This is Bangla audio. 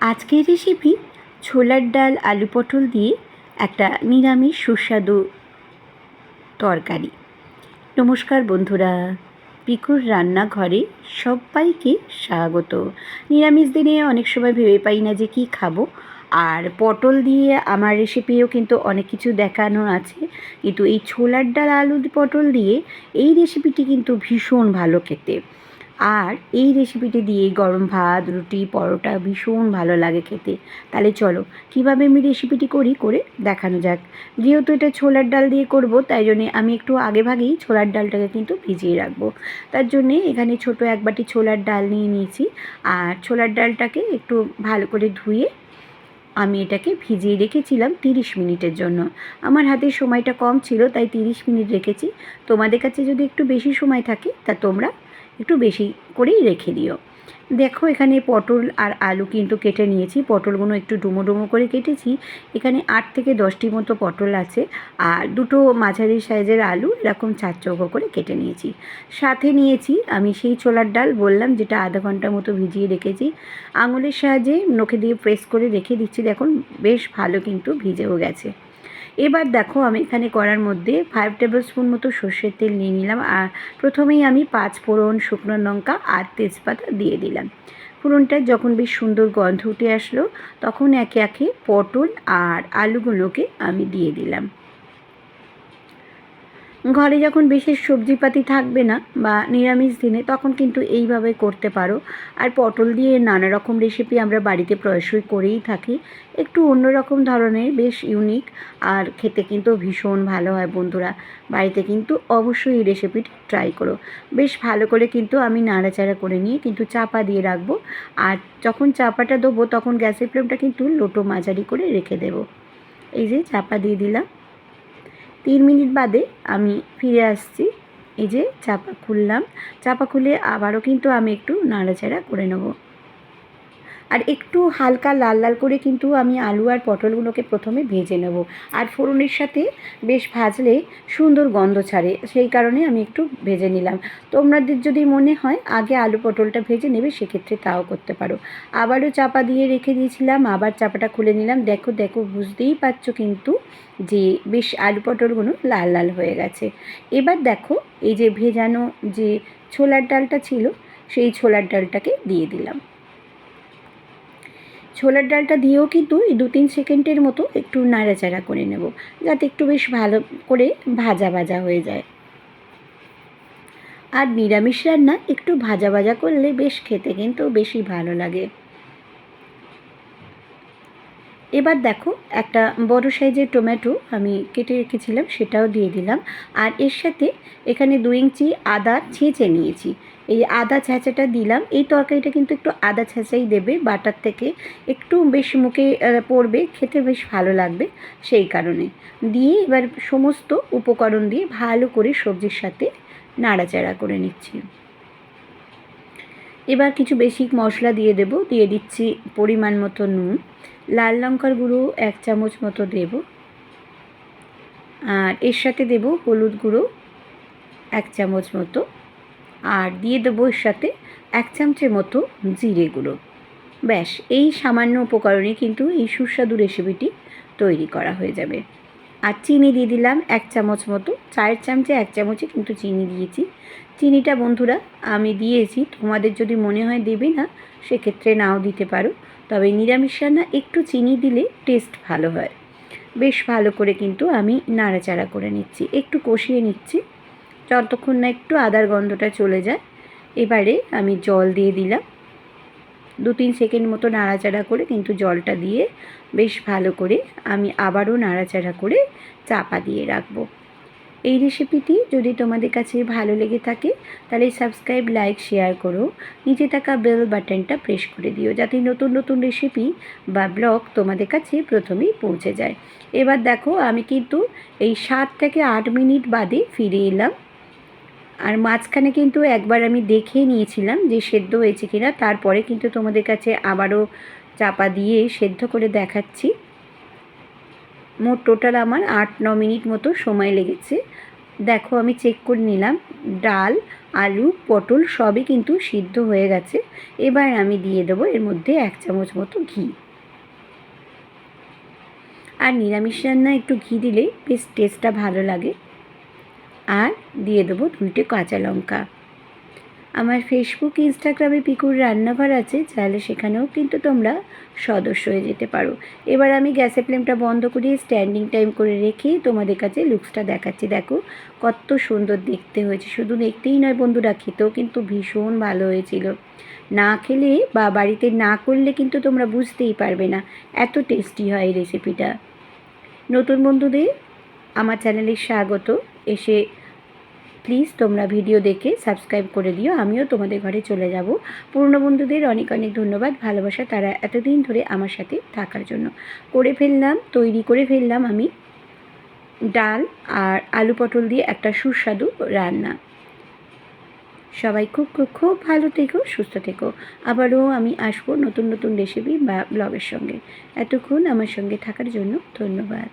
আজকের রেসিপি ছোলার ডাল, আলু পটল দিয়ে একটা নিরামিষ সুস্বাদু তরকারি। নমস্কার বন্ধুরা, পিকুর রান্নাঘরে সবাইকে স্বাগত। নিরামিষ দিনে অনেক সময় ভেবে পাই না যে কী খাব। আর পটল দিয়ে আমার রেসিপিও কিন্তু অনেক কিছু দেখানো আছে। কিন্তু এই ছোলার ডাল আলু পটল দিয়ে এই রেসিপিটি কিন্তু ভীষণ ভালো খেতে। আর এই রেসিপিটি দিয়ে গরম ভাত, রুটি, পরোটা ভীষণ ভালো লাগে খেতে। তাহলে চলো, কীভাবে আমি রেসিপিটি করি করে দেখানো যাক। যেহেতু এটা ছোলার ডাল দিয়ে করব, তাই জন্যে আমি একটু আগে ভাগেই ছোলার ডালটাকে কিন্তু ভিজিয়ে রাখব। তার জন্যে এখানে ছোট এক বাটি ছোলার ডাল নিয়ে নিয়েছি। আর ছোলার ডালটাকে একটু ভালো করে ধুয়ে আমি এটাকে ভিজিয়ে রেখেছিলাম তিরিশ মিনিটের জন্য। আমার হাতে সময়টা কম ছিল, তাই তিরিশ মিনিট রেখেছি। তোমাদের কাছে যদি একটু বেশি সময় থাকে, তা তোমরা একটু বেশি করেই রেখে দিও। দেখো এখানে পটল আর আলু কিন্তু কেটে নিয়েছি। পটলগুলো একটু ডুমো ডুমো করে কেটেছি। এখানে আট থেকে দশটি মতো পটল আছে আর দুটো মাঝারি সাইজের আলু এরকম চার চৌকো করে কেটে নিয়েছি। সাথে নিয়েছি আমি সেই ছোলার ডাল বললাম যেটা আধা ঘণ্টা মতো ভিজিয়ে রেখেছি। আঙুলের সাহায্যে নখে দিয়ে প্রেস করে রেখে দিচ্ছি। দেখুন, বেশ ভালো কিন্তু ভিজেও গেছে। এবার দেখো আমি এখানে করার মধ্যে ফাইভ টেবিল স্পুন মতো সর্ষের তেল নিয়ে নিলাম। আর প্রথমেই আমি পাঁচ ফোড়ন শুকনো লঙ্কা আর তেজপাতা দিয়ে দিলাম। ফোড়নটা যখন বেশ সুন্দর গন্ধ উঠে আসলো, তখন একে একে পটল আর আলুগুলোকে আমি দিয়ে দিলাম। ঘরে যখন বিশেষ সবজিপাতি থাকবে না বা নিরামিষ দিনে, তখন কিন্তু এইভাবে করতে পারো। আর পটল দিয়ে নানা রকম রেসিপি আমরা বাড়িতে প্রায়শই করেই থাকি। একটু অন্যরকম ধরনের, বেশ ইউনিক আর খেতে কিন্তু ভীষণ ভালো হয় বন্ধুরা। বাড়িতে কিন্তু অবশ্যই এই রেসিপিটি ট্রাই করো। বেশ ভালো করে কিন্তু আমি নাড়াচাড়া করে নিয়ে কিন্তু চাপা দিয়ে রাখব। আর যখন চাপাটা দেবো, তখন গ্যাসের ফ্লেমটা কিন্তু লোটো মাঝারি করে রেখে দেবো। এই যে চাপা দিয়ে দিলাম। তিন মিনিট বাদে আমি ফিরে আসছি। এই যে চাপা খুললাম। চাপা খুলে আবারও কিন্তু আমি একটু নাড়াচাড়া করে নেব। আর একটু হালকা লাল লাল করে কিন্তু আমি আলু আর পটলগুলোকে প্রথমে ভেজে নেব। আর ফোড়নের সাথে বেশ ভাজলে সুন্দর গন্ধ ছাড়ে, সেই কারণে আমি একটু ভেজে নিলাম। তোমাদের যদি মনে হয় আগে আলু পটলটা ভেজে নেবে, সেক্ষেত্রে তাও করতে পারো। আবারও চাপা দিয়ে রেখে দিয়েছিলাম, আবার চাপাটা খুলে নিলাম। দেখো দেখো, বুঝতেই পারছ কিন্তু যে বেশ আলু পটলগুলো লাল লাল হয়ে গেছে। এবার দেখো, এই যে ভেজানো যে ছোলার ডালটা ছিল, সেই ছোলার ডালটাকে দিয়ে দিলাম। ছোলার ডালটা দিয়েও কিন্তু এই দু তিন সেকেন্ডের মতো একটু নাড়াচাড়া করে নেব, যাতে একটু বেশ ভালো করে ভাজা ভাজা হয়ে যায়। আর নিরামিষ রান্না একটু ভাজা ভাজা করলে বেশ খেতে কিন্তু বেশি ভালো লাগে। এবার দেখো, একটা বড় সাইজের টমেটো আমি কেটে রেখেছিলাম, সেটাও দিয়ে দিলাম। আর এর সাথে এখানে দু ইঞ্চি আদা ছেঁচে নিয়েছি। এই আদা ছেঁচাটা দিলাম। এই তরকারিটা কিন্তু একটু আদা ছেঁচাই দেবে, বাটার থেকে একটু বেশ মুখে পড়বে, খেতে বেশ ভালো লাগবে সেই কারণে। দিয়ে এবার সমস্ত উপকরণ দিয়ে ভালো করে সবজির সাথে নাড়াচাড়া করে নিচ্ছি। এবার কিছু বেসিক মশলা দিয়ে দেব। দিয়ে দিচ্ছি পরিমাণ মতো নুন। লাল লঙ্কার গুঁড়ো এক চামচ মতো দেব। আর এর সাথে দেব হলুদ গুঁড়ো এক চামচ মতো। আর দিয়ে দেবো এর সাথে এক চামচের মতো জিরে গুঁড়ো। ব্যাস, এই সামান্য উপকরণে কিন্তু এই সুস্বাদু রেসিপিটি তৈরি করা হয়ে যাবে। আর চিনি দিয়ে দিলাম এক চামচ মতো। চায়ের চামচে এক চামচে কিন্তু চিনি দিয়েছি। চিনিটা বন্ধুরা, আমি দিয়েছি। তোমাদের যদি মনে হয় দেবে না, সেক্ষেত্রে নাও দিতে পারো। তবে নিরামিষ রান্না একটু চিনি দিলে টেস্ট ভালো হয়। বেশ ভালো করে কিন্তু আমি নাড়াচাড়া করে নিচ্ছি। একটু কষিয়ে নিচ্ছি। যতক্ষণ না একটু আদার গন্ধটা চলে যায়, এবারে আমি জল দিয়ে দিলাম। দু তিন সেকেন্ড মতো নাড়াচাড়া করে কিন্তু জলটা দিয়ে বেশ ভালো করে আমি আবারও নাড়াচাড়া করে চাপা দিয়ে রাখব। এই রেসিপিটি যদি তোমাদের কাছে ভালো লেগে থাকে, তাহলে সাবস্ক্রাইব লাইক শেয়ার করো। নিচে থাকা বেল বাটনটা প্রেস করে দিও যাতে নতুন নতুন রেসিপি বা ব্লগ তোমাদের কাছে প্রথমেই পৌঁছে যায়। এবার দেখো আমি কিন্তু এই সাত থেকে আট মিনিট বাদে ফিরে এলাম। আর মাঝখানে কিন্তু একবার আমি দেখে নিয়েছিলাম যে সেদ্ধ হয়েছে কিনা। তারপরে কিন্তু তোমাদের কাছে আবারও চাপা দিয়ে সেদ্ধ করে দেখাচ্ছি। মোট টোটাল আমার আট ন মিনিট মতো সময় লেগেছে। দেখো, আমি চেক করে নিলাম। ডাল, আলু, পটল সবই কিন্তু সিদ্ধ হয়ে গেছে। এবার আমি দিয়ে দেবো এর মধ্যে এক চামচ মতো ঘি। আর নিরামিষ রান্না একটু ঘি দিলে বেশ টেস্টটা ভালো লাগে। আর দিয়ে দেবো দুইটে কাঁচা লঙ্কা। আমার ফেসবুক ইনস্টাগ্রামে পিকুর রান্নাঘর আছে, চাইলে সেখানেও কিন্তু তোমরা সদস্য হয়ে যেতে পারো। এবার আমি গ্যাসের ফ্লেমটা বন্ধ করে স্ট্যান্ডিং টাইম করে রেখে তোমাদের কাছে লুকসটা দেখাচ্ছি। দেখো, কত সুন্দর দেখতে হয়েছে। শুধু দেখতেই নয় বন্ধুরা, খেতেও কিন্তু ভীষণ ভালো হয়েছিল। না খেলে বা বাড়িতে না করলে কিন্তু তোমরা বুঝতেই পারবে না, এত টেস্টি হয় এই রেসিপিটা নতুন বন্ধুদের আমার চ্যানেলে স্বাগত। এসে প্লিজ তোমরা ভিডিও দেখে সাবস্ক্রাইব করে দিও। আমিও তোমাদের ঘরে চলে যাব। পুরনো বন্ধুদের অনেক অনেক ধন্যবাদ, ভালোবাসা তারা এতদিন ধরে আমার সাথে থাকার জন্য। করে ফেললাম, তৈরি করে ফেললাম আমি ডাল আর আলু পটল দিয়ে একটা সুস্বাদু রান্না। সবাই খুব খুব খুব ভালো থেকো, সুস্থ থেকো। আবারও আমি আসব নতুন নতুন রেসিপি বা ব্লগের সঙ্গে। এতক্ষণ আমার সঙ্গে থাকার জন্য ধন্যবাদ।